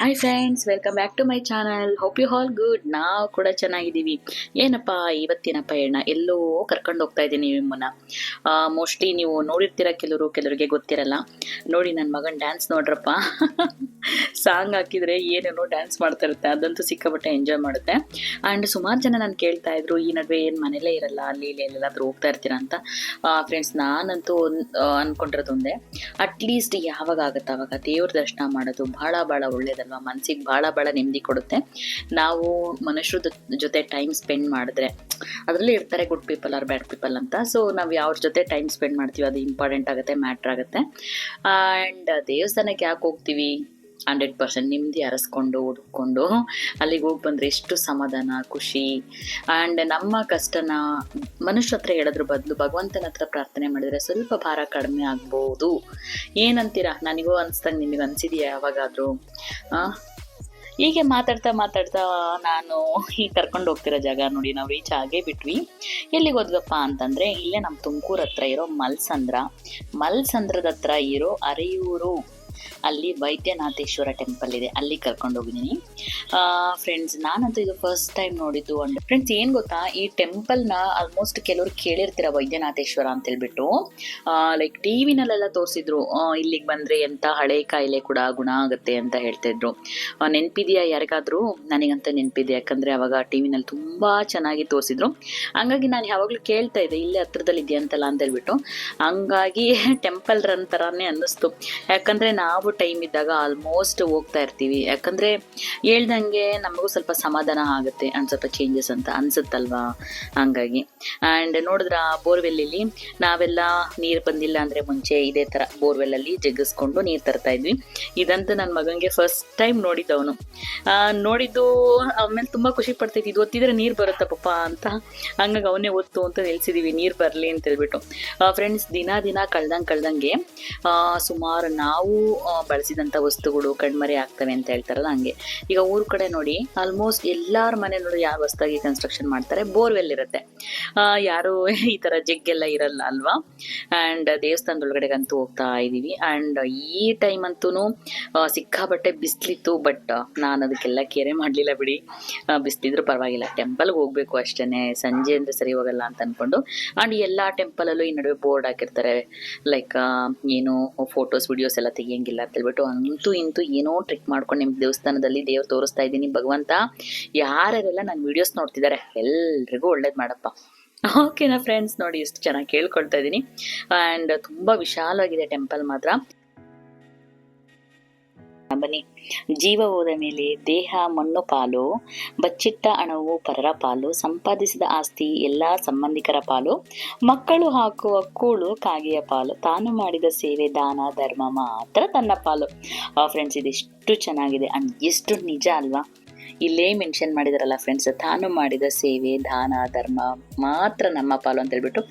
Hi friends welcome back to my channel hope you all good ನಾವು ಕೂಡ ಚೆನ್ನಾಗಿದ್ದೀವಿ. ಏನಪ್ಪ ಇವತ್ತಿನ ಪಯಣ ಎಲ್ಲೋ ಕರ್ಕೊಂಡು ಹೋಗ್ತಾ ಇದ್ದೀನಿ ನಿಮ್ಮನ್ನ ಮೋಸ್ಟ್ಲಿ ನೀವು ನೋಡಿರ್ತೀರ ಕೆಲವರು, ಕೆಲವರಿಗೆ ಗೊತ್ತಿರಲ್ಲ. ನೋಡಿ ನನ್ನ ಮಗನ್ ಡ್ಯಾನ್ಸ್ ನೋಡ್ರಪ್ಪ. ಸಾಂಗ್ ಹಾಕಿದ್ರೆ ಏನೇನೋ ಡ್ಯಾನ್ಸ್ ಮಾಡ್ತಾ ಇರುತ್ತೆ ಅದಂತೂ ಸಿಕ್ಕಾಪಟ್ಟೆ ಎಂಜಾಯ್ ಮಾಡುತ್ತೆ. ಆ್ಯಂಡ್ ಸುಮಾರು ಜನ ನಾನು ಕೇಳ್ತಾ ಇದ್ರು, ಈ ನಡುವೆ ಏನು ಮನೇಲೇ ಇರಲ್ಲ, ಅಲ್ಲಿ ಇಲ್ಲಿ ಎಲ್ಲಾದ್ರೂ ಹೋಗ್ತಾ ಇರ್ತೀರಾ ಅಂತ. ಫ್ರೆಂಡ್ಸ್ ನಾನಂತೂ ಒಂದೇ. ಅಟ್ಲೀಸ್ಟ್ ಯಾವಾಗ ಆಗುತ್ತೆ, ಅವಾಗ ದೇವ್ರ ದರ್ಶನ ಮಾಡೋದು ಭಾಳ ಭಾಳ ಒಳ್ಳೇದಲ್ವಾ ಮನ್ಸಿಗೆ ಭಾಳ ಭಾಳ ನೆಮ್ಮದಿ ಕೊಡುತ್ತೆ. ನಾವು ಮನುಷ್ಯರ ಜೊತೆ ಟೈಮ್ ಸ್ಪೆಂಡ್ ಮಾಡಿದ್ರೆ, ಅದರಲ್ಲಿ ಇರ್ತಾರೆ good people or bad people ಅಂತ. ಸೊ ನಾವು ಯಾವ್ರ ಜೊತೆ ಟೈಮ್ ಸ್ಪೆಂಡ್ ಮಾಡ್ತೀವಿ, ಅದು ಇಂಪಾರ್ಟೆಂಟ್ ಆಗುತ್ತೆ ಮ್ಯಾಟ್ರ್ ಆಗುತ್ತೆ. ಆ್ಯಂಡ್ ದೇವಸ್ಥಾನಕ್ಕೆ ಯಾಕೆ ಹೋಗ್ತೀವಿ? ಹಂಡ್ರೆಡ್ ಪರ್ಸೆಂಟ್ ನೆಮ್ಮದಿ ಅರಸ್ಕೊಂಡು ಹುಡ್ಕೊಂಡು ಅಲ್ಲಿಗೆ ಹೋಗಿ ಬಂದರೆ ಎಷ್ಟು ಸಮಾಧಾನ, ಖುಷಿ. ಆ್ಯಂಡ್ ನಮ್ಮ ಕಷ್ಟನ ಮನುಷ್ಯ ಹತ್ರ ಹೇಳೋದ್ರ ಬದಲು ಭಗವಂತನ ಹತ್ರ ಪ್ರಾರ್ಥನೆ ಮಾಡಿದರೆ ಸ್ವಲ್ಪ ಭಾರ ಕಡಿಮೆ ಆಗ್ಬೋದು. ಏನಂತೀರಾ? ನನಗೂ ಅನಿಸ್ದಂಗೆ ನಿಮಗೆ ಅನಿಸಿದೆಯಾ ಯಾವಾಗಾದರೂ? ಹೀಗೆ ಮಾತಾಡ್ತಾ ಮಾತಾಡ್ತಾ ನಾನು ಈಗ ಕರ್ಕೊಂಡು ಹೋಗ್ತಿರೋ ಜಾಗ ನೋಡಿ, ನಾವು ರೀಚ್ ಆಗೇ ಬಿಟ್ವಿ. ಎಲ್ಲಿಗೆ ಹೋದ್ವಪ್ಪ ಅಂತಂದರೆ, ಇಲ್ಲೇ ನಮ್ಮ ತುಮಕೂರು ಹತ್ರ ಇರೋ ಮಲ್ಸಂದ್ರ. ಮಲ್ಸಂದ್ರದ ಹತ್ರ ಇರೋ ಅರೆಯೂರು. ಅಲ್ಲಿ ವೈದ್ಯನಾಥೇಶ್ವರ ಟೆಂಪಲ್ ಇದೆ. ಅಲ್ಲಿ ಕರ್ಕೊಂಡು ಹೋಗಿದ್ದೀನಿ ಫ್ರೆಂಡ್ಸ್ ನಾನಂತೂ ಇದು ಫಸ್ಟ್ ಟೈಮ್ ನೋಡಿದ್ದು ಅಂಡ್ ಫ್ರೆಂಡ್ಸ್ ಏನು ಗೊತ್ತಾ? ಈ ಟೆಂಪಲ್ನ ಆಲ್ಮೋಸ್ಟ್ ಕೆಲವರು ಕೇಳಿರ್ತೀರ ವೈದ್ಯನಾಥೇಶ್ವರ ಅಂತ ಹೇಳ್ಬಿಟ್ಟು ಲೈಕ್ ಟಿ ವಿನಲ್ಲೆಲ್ಲ ತೋರಿಸಿದ್ರು ಇಲ್ಲಿಗೆ ಬಂದರೆ ಎಂಥ ಹಳೆ ಕಾಯಿಲೆ ಕೂಡ ಗುಣ ಆಗುತ್ತೆ ಅಂತ ಹೇಳ್ತಾ ಇದ್ರು. ಯಾರಿಗಾದರೂ ನೆನ್ಪಿದ್ಯಾ ಯಾರಿಗಾದ್ರೂ? ನನಗಂತ ನೆನಪಿದೆ, ಯಾಕಂದರೆ ಅವಾಗ ಟಿ ವಿನಲ್ಲಿ ತುಂಬ ಚೆನ್ನಾಗಿ ತೋರಿಸಿದ್ರು. ಹಂಗಾಗಿ ನಾನು ಯಾವಾಗಲೂ ಕೇಳ್ತಾ ಇದ್ದೆ, ಇಲ್ಲೇ ಹತ್ರದಲ್ಲಿ ಇದೆಯಂತಲ್ಲ ಅಂತ ಹೇಳ್ಬಿಟ್ಟು ಹಂಗಾಗಿ ಟೆಂಪಲ್ ರನ್ ಥರನೇ ಅನ್ನಿಸ್ತು. ಯಾಕಂದರೆ ನಾವು ಟೈಮ್ ಇದ್ದಾಗ ಆಲ್ಮೋಸ್ಟ್ ಹೋಗ್ತಾ ಇರ್ತೀವಿ. ಯಾಕಂದರೆ ಹೇಳ್ದಂಗೆ ನಮಗೂ ಸ್ವಲ್ಪ ಸಮಾಧಾನ ಆಗುತ್ತೆ ಅಂಡ್ ಸ್ವಲ್ಪ ಚೇಂಜಸ್ ಅಂತ ಅನ್ಸುತ್ತಲ್ವಾ? ಹಂಗಾಗಿ. ಆ್ಯಂಡ್ ನೋಡಿದ್ರ ಬೋರ್ವೆಲ್ಲಲ್ಲಿ ನಾವೆಲ್ಲ ನೀರು ಬಂದಿಲ್ಲ ಅಂದರೆ ಮುಂಚೆ ಇದೇ ಥರ ಬೋರ್ವೆಲ್ಲಲ್ಲಿ ಜಗ್ಗಿಸ್ಕೊಂಡು ನೀರು ತರ್ತಾ ಇದ್ವಿ. ಇದಂತ ನನ್ನ ಮಗನಿಗೆ ಫಸ್ಟ್ ಟೈಮ್ ನೋಡಿದ್ದವನು. ನೋಡಿದ್ದು ಆಮೇಲೆ ತುಂಬ ಖುಷಿ ಪಡ್ತೈತಿ ಇದು ಒತ್ತಿದ್ರೆ ನೀರು ಬರುತ್ತಾ ಪಪ್ಪ ಅಂತ. ಹಂಗಾಗಿ ಅವನೇ ಒತ್ತು ಅಂತ ನಿಲ್ಸಿದೀವಿ ನೀರು ಬರಲಿ ಅಂತ ಹೇಳ್ಬಿಟ್ಟು. ಫ್ರೆಂಡ್ಸ್ ದಿನ ದಿನ ಕಳ್ದಂಗೆ ಕಳ್ದಂಗೆ ಸುಮಾರು ನಾವು ಬಳಸಿದಂಥ ವಸ್ತುಗಳು ಕಣ್ಮರೆ ಆಗ್ತವೆ ಅಂತ ಹೇಳ್ತಾರಲ್ಲ ಹಂಗೆ. ಈಗ ಊರ್ ಕಡೆ ನೋಡಿ ಆಲ್ಮೋಸ್ಟ್ ಎಲ್ಲರ ಮನೆ ನೋಡಿ ಯಾವ ಹೊಸ್ದಾಗಿ ಕನ್ಸ್ಟ್ರಕ್ಷನ್ ಮಾಡ್ತಾರೆ, ಬೋರ್ವೆಲ್ ಇರುತ್ತೆ. ಯಾರು ಈ ತರ ಜಗ್ಗೆಲ್ಲ ಇರಲ್ಲ ಅಲ್ವಾ? ಆ್ಯಂಡ್ ದೇವಸ್ಥಾನದೊಳಗಡೆಗಂತೂ ಹೋಗ್ತಾ ಇದ್ದೀವಿ ಆ್ಯಂಡ್ ಈ ಟೈಮ್ ಅಂತೂ ಸಿಕ್ಕಾಬಟ್ಟೆ ಬಿಸ್ಲಿತ್ತು ಬಟ್ ನಾನು ಅದಕ್ಕೆಲ್ಲ ಕೇರೆ ಮಾಡಲಿಲ್ಲ ಬಿಡಿ. ಬಿಸ್ಲಿದ್ರು ಪರವಾಗಿಲ್ಲ. ಟೆಂಪಲ್ಗೆ ಹೋಗಬೇಕು ಅಷ್ಟೇ ಸಂಜೆ ಅಂದ್ರೆ ಸರಿ ಹೋಗಲ್ಲ ಅಂತ ಅಂದ್ಕೊಂಡು ಆ್ಯಂಡ್ ಎಲ್ಲ ಟೆಂಪಲಲ್ಲೂ ಈ ನಡುವೆ ಬೋರ್ಡ್ ಹಾಕಿರ್ತಾರೆ. ಲೈಕ್ ಏನು ಫೋಟೋಸ್ ವಿಡಿಯೋಸ್ ಎಲ್ಲ ತೆಗಿಯಂಗಿಲ್ಲ ಅಂತ ಹೇಳ್ಬಿಟ್ಟು ಅಂತೂ ಇಂತೂ ಏನೋ ಟ್ರಿಕ್ ಮಾಡ್ಕೊಂಡು ನಿಮ್ಮ ದೇವಸ್ಥಾನದಲ್ಲಿ ದೇವ್ರು ತೋರಿಸ್ತಾ ಇದ್ದೀನಿ. ಭಗವಂತ ಯಾರ್ಯಾರೆಲ್ಲ ನನ್ನ ವಿಡಿಯೋಸ್ ನೋಡ್ತಿದ್ದಾರೆ ಎಲ್ರಿಗೂ ಒಳ್ಳೇದು ಮಾಡಪ್ಪ. ಓಕೆನಾ ಫ್ರೆಂಡ್ಸ್ ನೋಡಿ ಎಷ್ಟು ಚೆನ್ನಾಗಿ ಕೇಳ್ಕೊಳ್ತಾ ಇದ್ದೀನಿ. ಆ್ಯಂಡ್ ತುಂಬ ವಿಶಾಲವಾಗಿದೆ ಟೆಂಪಲ್ ಮಾತ್ರ. ಬನ್ನಿ. ಜೀವ ಹೋದ ಮೇಲೆ ದೇಹ, ಮಣ್ಣು, ಪಾಲು, ಬಚ್ಚಿಟ್ಟ ಹಣವು ಪರರ ಪಾಲು, ಸಂಪಾದಿಸಿದ ಆಸ್ತಿ, ಎಲ್ಲ ಸಂಬಂಧಿಕರ ಪಾಲು, ಮಕ್ಕಳು ಹಾಕುವ ಕೂಳು, ಕಾಗೆಯ ಪಾಲು, ತಾನು ಮಾಡಿದ ಸೇವೆ, ದಾನ, ಧರ್ಮ ಮಾತ್ರ ತನ್ನ ಪಾಲು. ಫ್ರೆಂಡ್ಸ್ ಇದೆಷ್ಟು ಚೆನ್ನಾಗಿದೆ. ಅಂಡ್ ಎಷ್ಟು ನಿಜ ಅಲ್ವಾ? ಇಲ್ಲೇ ಮೆನ್ಷನ್ ಮಾಡಿದಾರಲ್ಲ ಫ್ರೆಂಡ್ಸ್ ತಾನು ಮಾಡಿದ ಸೇವೆ, ದಾನ, ಧರ್ಮ ಮಾತ್ರ ನಮ್ಮ ಪಾಲು ಅಂತ ಹೇಳ್ಬಿಟ್ಟು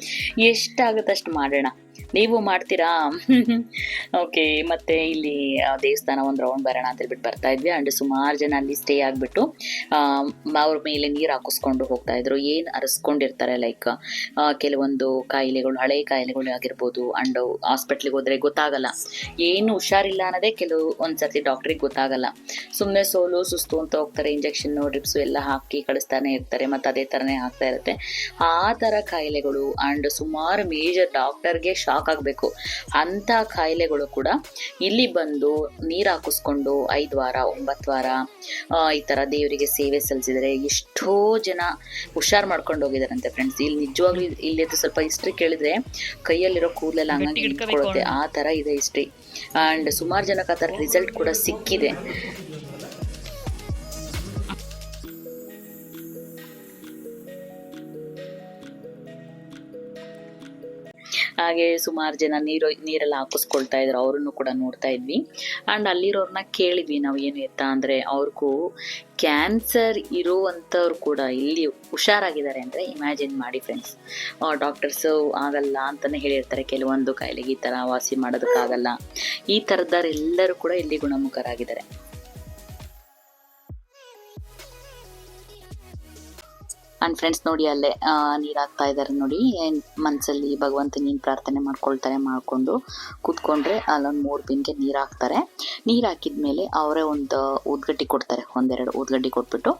ಎಷ್ಟಾಗುತ್ತೆ ಅಷ್ಟು ಮಾಡೋಣ. ನೀವು ಮಾಡ್ತೀರಾ? ಓಕೆ ಮತ್ತೆ ಇಲ್ಲಿ ದೇವಸ್ಥಾನ ಒಂದು ರೌಂಡ್ ಬರೋಣ ಅಂತ ಹೇಳ್ಬಿಟ್ಟು ಬರ್ತಾ ಇದ್ವಿ. ಅಂಡ್ ಸುಮಾರು ಜನ ಅಲ್ಲಿ ಸ್ಟೇ ಆಗಿಬಿಟ್ಟು ಅವ್ರ ಮೇಲೆ ನೀರು ಹಾಕಿಸ್ಕೊಂಡು ಹೋಗ್ತಾ ಇದ್ರು. ಏನು ಅರಸ್ಕೊಂಡಿರ್ತಾರೆ ಲೈಕ್ ಕೆಲವೊಂದು ಕಾಯಿಲೆಗಳು, ಹಳೆ ಕಾಯಿಲೆಗಳು ಆಗಿರ್ಬೋದು ಅಂಡ್ ಹಾಸ್ಪಿಟ್ಲಿಗೆ ಹೋದ್ರೆ ಗೊತ್ತಾಗಲ್ಲ. ಏನು ಹುಷಾರಿಲ್ಲ ಅನ್ನೋದೇ ಕೆಲವು ಒಂದ್ಸತಿ ಡಾಕ್ಟ್ರಿಗೆ ಗೊತ್ತಾಗಲ್ಲ. ಸುಮ್ಮನೆ ಸೋಲು, ಸುಸ್ತು ಅಂತ ಹೋಗ್ತಾರೆ ಇಂಜೆಕ್ಷನ್ನು ಡ್ರಿಪ್ಸು ಎಲ್ಲ ಹಾಕಿ ಕಳಿಸ್ತಾನೆ ಇರ್ತಾರೆ, ಮತ್ತು ಅದೇ ಥರನೇ ಆಗ್ತಾ ಇರುತ್ತೆ. ಆ ಥರ ಕಾಯಿಲೆಗಳು ಅಂಡ್ ಸುಮಾರು ಮೇಜರ್ ಡಾಕ್ಟರ್ಗೆ ಶಾಕ್ ಆಗಬೇಕು ಅಂಥ ಕಾಯಿಲೆಗಳು ಕೂಡ ಇಲ್ಲಿ ಬಂದು ನೀರು ಹಾಕಿಸ್ಕೊಂಡು ಐದು ವಾರ ಒಂಬತ್ತು ವಾರ ಈ ಥರ ದೇವರಿಗೆ ಸೇವೆ ಸಲ್ಲಿಸಿದರೆ ಎಷ್ಟೋ ಜನ ಹುಷಾರು ಮಾಡ್ಕೊಂಡು ಹೋಗಿದಾರಂತೆ ಫ್ರೆಂಡ್ಸ್ ಇಲ್ಲಿ ನಿಜವಾಗ್ಲೂ ಇಲ್ಲಿದ್ದು ಸ್ವಲ್ಪ ಹಿಸ್ಟ್ರಿ ಕೇಳಿದ್ರೆ ಕೈಯಲ್ಲಿರೋ ಕೂದಲೆಲ್ಲ ಹಂಗಾಗಿ ಇಟ್ಕೊಳ್ಳುತ್ತೆ ಆ ಥರ ಇದೆ ಹಿಸ್ಟ್ರಿ ಆ್ಯಂಡ್ ಸುಮಾರು ಜನಕ್ಕೆ ಆ ಥರ ರಿಸಲ್ಟ್ ಕೂಡ ಸಿಕ್ಕಿದೆ. ಹಾಗೆ ಸುಮಾರು ಜನ ನೀರು, ನೀರೆಲ್ಲ ಹಾಕಿಸ್ಕೊಳ್ತಾ ಇದ್ರು. ಅವ್ರನ್ನು ಕೂಡ ನೋಡ್ತಾ ಇದ್ವಿ. ಆ್ಯಂಡ್ ಅಲ್ಲಿರೋರ್ನ ಕೇಳಿದ್ವಿ ನಾವು ಏನು ಎತ್ತ ಅಂದರೆ ಅವ್ರಿಗೂ ಕ್ಯಾನ್ಸರ್ ಇರುವಂಥವ್ರು ಕೂಡ ಇಲ್ಲಿ ಹುಷಾರಾಗಿದ್ದಾರೆ ಅಂದರೆ ಇಮ್ಯಾಜಿನ್ ಮಾಡಿ ಫ್ರೆಂಡ್ಸ್ ಡಾಕ್ಟರ್ಸು ಆಗಲ್ಲ ಅಂತಲೇ ಹೇಳಿರ್ತಾರೆ. ಕೆಲವೊಂದು ಕಾಯಿಲೆಗೆ ಈ ಥರ ವಾಸಿ ಮಾಡೋದಕ್ಕಾಗಲ್ಲ. ಈ ಥರದವರೆಲ್ಲರೂ ಕೂಡ ಇಲ್ಲಿ ಗುಣಮುಖರಾಗಿದ್ದಾರೆ. ಅಂಡ್ ಫ್ರೆಂಡ್ಸ್ ನೋಡಿ ಅಲ್ಲೇ ನೀರು ಇದ್ದಾರೆ ನೋಡಿ. ಮನಸ್ಸಲ್ಲಿ ಭಗವಂತ ನೀನು ಪ್ರಾರ್ಥನೆ ಮಾಡ್ಕೊಳ್ತಾರೆ ಮಾಡಿಕೊಂಡು ಕೂತ್ಕೊಂಡ್ರೆ ಅಲ್ಲೊಂದು ಮೂರು ಬಿನ್ಗೆ ನೀರು ಹಾಕ್ತಾರೆ ನೀರು ಹಾಕಿದ್ಮೇಲೆ ಅವರೇ ಒಂದು ಉದ್ಗಡ್ಡಿ ಕೊಡ್ತಾರೆ. ಒಂದೆರಡು ಉದ್ಗಡ್ಡಿ ಕೊಟ್ಬಿಟ್ಟು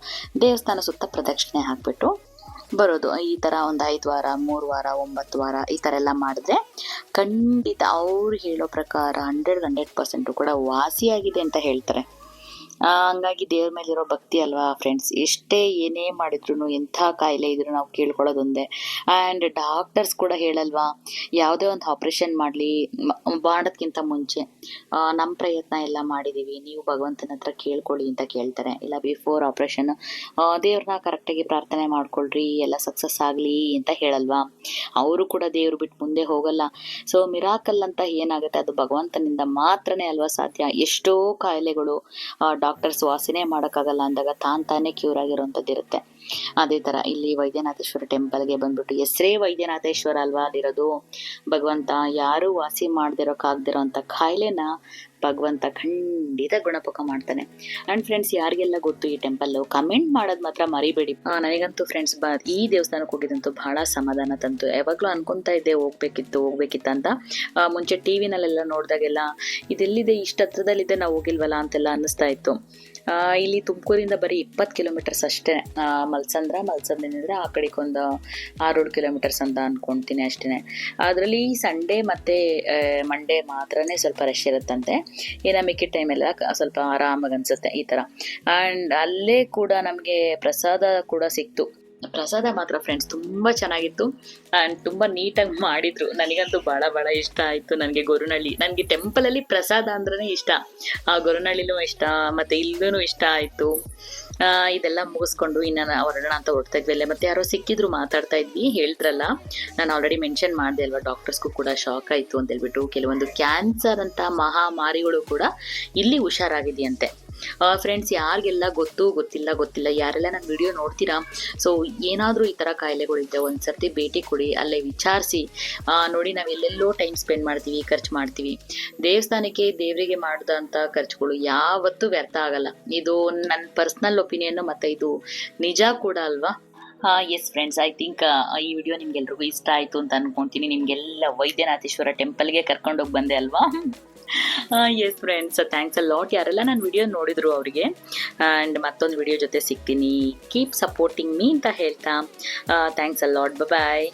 ದೇವಸ್ಥಾನ ಸುತ್ತ ಪ್ರದಕ್ಷಿಣೆ ಹಾಕ್ಬಿಟ್ಟು ಬರೋದು. ಈ ಥರ ಒಂದು ಐದು ವಾರ, ಮೂರು ವಾರ, ಒಂಬತ್ತು ವಾರ ಈ ಥರ ಎಲ್ಲ ಮಾಡಿದ್ರೆ ಖಂಡಿತ ಅವ್ರು ಹೇಳೋ ಪ್ರಕಾರ ಹಂಡ್ರೆಡ್ ಹಂಡ್ರೆಡ್ ಪರ್ಸೆಂಟು ಕೂಡ ವಾಸಿಯಾಗಿದೆ ಅಂತ ಹೇಳ್ತಾರೆ. ಹಂಗಾಗಿ ದೇವ್ರ ಮೇಲಿರೋ ಭಕ್ತಿ ಅಲ್ವಾ ಫ್ರೆಂಡ್ಸ್ ಎಷ್ಟೇ ಏನೇ ಮಾಡಿದ್ರು ಎಂಥ ಕಾಯಿಲೆ ಇದ್ರೂ ನಾವು ಕೇಳ್ಕೊಳ್ಳೋದೊಂದೇ. ಆ್ಯಂಡ್ ಡಾಕ್ಟರ್ಸ್ ಕೂಡ ಹೇಳಲ್ವಾ, ಯಾವುದೇ ಒಂದು ಆಪ್ರೇಷನ್ ಮಾಡಲಿ ಮಾಡೋದಕ್ಕಿಂತ ಮುಂಚೆ ನಮ್ಮ ಪ್ರಯತ್ನ ಎಲ್ಲ ಮಾಡಿದ್ದೀವಿ ನೀವು ಭಗವಂತನ ಹತ್ರ ಕೇಳ್ಕೊಳ್ಳಿ ಅಂತ ಕೇಳ್ತಾರೆ. ಇಲ್ಲ ಬಿಫೋರ್ ಆಪ್ರೇಷನ್ ದೇವ್ರನ್ನ ಕರೆಕ್ಟಾಗಿ ಪ್ರಾರ್ಥನೆ ಮಾಡ್ಕೊಳ್ರಿ, ಎಲ್ಲ ಸಕ್ಸಸ್ ಆಗಲಿ ಅಂತ ಹೇಳಲ್ವಾ? ಅವರು ಕೂಡ ದೇವ್ರು ಬಿಟ್ಟು ಮುಂದೆ ಹೋಗಲ್ಲ. ಸೊ ಮಿರಾಕಲ್ ಅಂತ ಏನಾಗುತ್ತೆ, ಅದು ಭಗವಂತನಿಂದ ಮಾತ್ರನೇ ಅಲ್ವಾ ಸಾಧ್ಯ? ಎಷ್ಟೋ ಕಾಯಿಲೆಗಳು ಡಾಕ್ಟರ್ಸ್ ವಾಸಿನೇ ಮಾಡೋಕ್ಕಾಗಲ್ಲ ಅಂದಾಗ ತಾನ್ ತಾನೇ ಕ್ಯೂರ್ ಆಗಿರೋಂಥದ್ದು ಇರುತ್ತೆ ಅದೇ ಥರ ಇಲ್ಲಿ ವೈದ್ಯನಾಥೇಶ್ವರ ಟೆಂಪಲ್ಗೆ ಬಂದ್ಬಿಟ್ಟು ಹೆಸರೇ ವೈದ್ಯನಾಥೇಶ್ವರ ಅಲ್ವಾ ಅಲ್ಲಿರೋದು? ಭಗವಂತ ಯಾರು ವಾಸಿ ಮಾಡ್ದಿರೋಕ್ಕಾಗ್ದಿರೋ ಅಂತ ಕಾಯಿಲೆನ ಭಗವಂತ ಖಂಡಿತ ಗುಣಪಕ ಮಾಡ್ತಾನೆ. ಅಂಡ್ ಫ್ರೆಂಡ್ಸ್ ಯಾರಿಗೆಲ್ಲ ಗೊತ್ತು ಈ ಟೆಂಪಲ್ಲು ಕಮೆಂಟ್ ಮಾಡೋದು ಮಾತ್ರ ಮರಿಬೇಡಿ. ನನಗಂತೂ ಫ್ರೆಂಡ್ಸ್ ಬ, ಈ ದೇವಸ್ಥಾನಕ್ಕೆ ಹೋಗಿದ್ದಂತೂ ಬಹಳ ಸಮಾಧಾನ ತಂತು. ಯಾವಾಗಲೂ ಅನ್ಕೊಂತಾ ಇದ್ದೆ ಹೋಗ್ಬೇಕಿತ್ತು ಹೋಗ್ಬೇಕಿತ್ತು ಅಂತ. ಮುಂಚೆ ಟಿ ವಿನಲ್ಲೆಲ್ಲ ನೋಡಿದಾಗೆಲ್ಲ, ಇದೆಲ್ಲಿದೆ? ಇಷ್ಟು ಹತ್ರದಲ್ಲಿದೆ ನಾವು ಹೋಗಿಲ್ವಲ್ಲ? ಅಂತೆಲ್ಲ ಅನ್ನಿಸ್ತಾ ಇತ್ತು. ಇಲ್ಲಿ ತುಮಕೂರಿಂದ ಬರೀ ಇಪ್ಪತ್ತು ಕಿಲೋಮೀಟರ್ಸ್ ಅಷ್ಟೇ. ಮಲ್ಸಂದ್ರ ಮಲ್ಸಂದ್ರ ಮಲ್ಸಂದ್ರಿಂದ ಆ ಕಡೆಗೆ ಒಂದು ಆರೇಳು ಕಿಲೋಮೀಟರ್ಸ್ ಅಂತ ಅನ್ಕೊಂತೀನಿ ಅಷ್ಟೇ ಅದರಲ್ಲಿ ಸಂಡೇ ಮತ್ತು ಮಂಡೇ ಮಾತ್ರನೇ ಸ್ವಲ್ಪ ರಶ್ ಇರುತ್ತಂತೆ. ಇನ್ನು ಮಿಕ್ಕಿದ ಟೈಮೆಲ್ಲ ಸ್ವಲ್ಪ ಆರಾಮಾಗಿ ಅನಿಸುತ್ತೆ ಈ ಥರ ಆ್ಯಂಡ್ ಅಲ್ಲೇ ಕೂಡ ನಮಗೆ ಪ್ರಸಾದ ಕೂಡ ಸಿಕ್ತು. ಪ್ರಸಾದ ಮಾತ್ರ ಫ್ರೆಂಡ್ಸ್ ತುಂಬ ಚೆನ್ನಾಗಿತ್ತು. ಆ್ಯಂಡ್ ತುಂಬ ನೀಟಾಗಿ ಮಾಡಿದ್ರು. ನನಗಂತೂ ಭಾಳ ಭಾಳ ಇಷ್ಟ ಆಯಿತು ನನಗೆ ಗೊರುನಳ್ಳಿ. ನನಗೆ ಟೆಂಪಲಲ್ಲಿ ಪ್ರಸಾದ ಅಂದ್ರೇ ಇಷ್ಟ. ಆ ಗೊರುನಳ್ಳಿನೂ ಇಷ್ಟ, ಮತ್ತು ಇಲ್ಲೂ ಇಷ್ಟ ಆಯಿತು. ಇದೆಲ್ಲ ಮುಗಿಸ್ಕೊಂಡು ಇನ್ನು ಹೊರಡೋಣ ಅಂತ ಹೊರಡ್ತಾ ಇದ್ವಿ ಅಲ್ಲೇ. ಮತ್ತೆ ಯಾರೋ ಸಿಕ್ಕಿದ್ರು ಮಾತಾಡ್ತಾ ಇದ್ವಿ, ಹೇಳಿದ್ರಲ್ಲ. ನಾನು ಆಲ್ರೆಡಿ ಮೆನ್ಷನ್ ಮಾಡಿದೆ ಅಲ್ವಾ ಡಾಕ್ಟರ್ಸ್ಗೂ ಕೂಡ ಶಾಕ್ ಆಯಿತು ಅಂತ ಹೇಳ್ಬಿಟ್ಟು. ಕೆಲವೊಂದು ಕ್ಯಾನ್ಸರ್ ಅಂತ ಮಹಾಮಾರಿಗಳು ಕೂಡ ಇಲ್ಲಿ ಹುಷಾರಾಗಿದೆಯಂತೆ. ಫ್ರೆಂಡ್ಸ್ ಯಾರಿಗೆಲ್ಲ ಗೊತ್ತು ಗೊತ್ತಿಲ್ಲ ಗೊತ್ತಿಲ್ಲ, ಯಾರೆಲ್ಲ ನನ್ನ ವಿಡಿಯೋ ನೋಡ್ತೀರಾ? ಸೊ ಏನಾದರೂ ಈ ಥರ ಕಾಯಿಲೆಗಳಿದ್ದೆ ಒಂದು ಸರ್ತಿ ಭೇಟಿ ಕೊಡಿ, ಅಲ್ಲೇ ವಿಚಾರಿಸಿ. ನೋಡಿ, ನಾವು ಎಲ್ಲೆಲ್ಲೋ ಟೈಮ್ ಸ್ಪೆಂಡ್ ಮಾಡ್ತೀವಿ, ಖರ್ಚು ಮಾಡ್ತೀವಿ. ದೇವಸ್ಥಾನಕ್ಕೆ ದೇವರಿಗೆ ಮಾಡಿದಂಥ ಖರ್ಚುಗಳು ಯಾವತ್ತೂ ವ್ಯರ್ಥ ಆಗಲ್ಲ. ಇದು ನನ್ನ ಪರ್ಸ್ನಲ್ ಒಪಿನಿಯನ್ನು ಮತ್ತು ಇದು ನಿಜ ಕೂಡ ಅಲ್ವಾ? ಎಸ್ ಫ್ರೆಂಡ್ಸ್ ಐ ಥಿಂಕ್ ಈ ವಿಡಿಯೋ ನಿಮ್ಗೆಲ್ರಿಗೂ ಇಷ್ಟ ಆಯಿತು ಅಂತ ಅನ್ಕೊಂತೀನಿ. ನಿಮಗೆಲ್ಲ ವೈದ್ಯನಾಥೇಶ್ವರ ಟೆಂಪಲ್ಗೆ ಕರ್ಕೊಂಡೋಗಿ ಬಂದೆ ಅಲ್ವಾ? Yes friends thanks a lot ಯಾರೆಲ್ಲ ನನ್ನ ವಿಡಿಯೋ ನೋಡಿದ್ರು ಅವರಿಗೆ ಆ್ಯಂಡ್ ಮತ್ತೊಂದು ವಿಡಿಯೋ ಜೊತೆ ಸಿಗ್ತೀನಿ. ಕೀಪ್ ಸಪೋರ್ಟಿಂಗ್ ಮೀ ಅಂತ ಹೇಳ್ತಾ ಥ್ಯಾಂಕ್ಸ್ ಅ ಲಾಟ್ ಬಾಯ್